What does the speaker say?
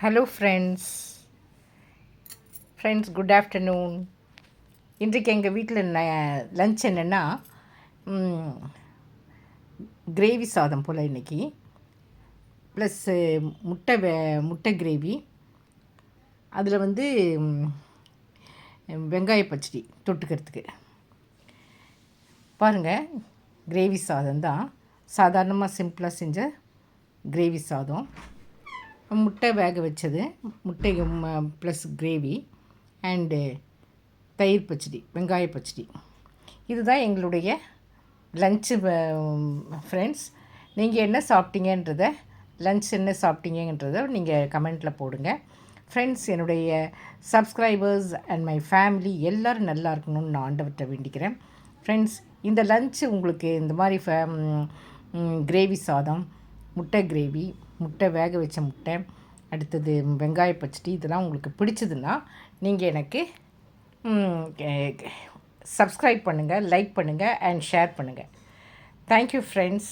Hello friends friends good afternoon இன்றைக்கு எங்கள் வீட்டில் லன்ச் என்னென்னா கிரேவி சாதம் போல் இன்றைக்கி ப்ளஸ்ஸு முட்டை வே முட்டை கிரேவி அதில் வந்து வெங்காய பச்சடி தொட்டுக்கிறதுக்கு. பாருங்கள் கிரேவி சாதம் தான். சாதாரணமாக சிம்பிளாக செஞ்ச கிரேவி சாதம். முட்டை வேக வச்சது. முட்டை ப்ளஸ் கிரேவி அண்டு தயிர் பச்சடி வெங்காய பச்சடி. இதுதான் எங்களுடைய லஞ்சு ஃப்ரெண்ட்ஸ் நீங்கள் என்ன சாப்பிட்டீங்கன்றத லஞ்ச் என்ன சாப்பிட்டீங்கன்றத நீங்கள் கமெண்ட்டில் போடுங்க. ஃப்ரெண்ட்ஸ் என்னுடைய சப்ஸ்கிரைபர்ஸ் அண்ட் மை ஃபேமிலி எல்லோரும் நல்லா இருக்கணும்னு நான் ஆண்டவர்கிட்ட வேண்டிக்கிறேன். ஃப்ரெண்ட்ஸ் இந்த லஞ்சு உங்களுக்கு இந்த மாதிரி ஃபே கிரேவி சாதம் முட்டை கிரேவி முட்டை வேக வச்ச முட்டை அடுத்தது வெங்காய பச்சடி இதெல்லாம் உங்களுக்கு பிடிச்சதுன்னா நீங்கள் எனக்கு சப்ஸ்கிரைப் பண்ணுங்கள் லைக் பண்ணுங்கள் அண்ட் ஷேர் பண்ணுங்கள் தேங்க்யூ ஃப்ரெண்ட்ஸ்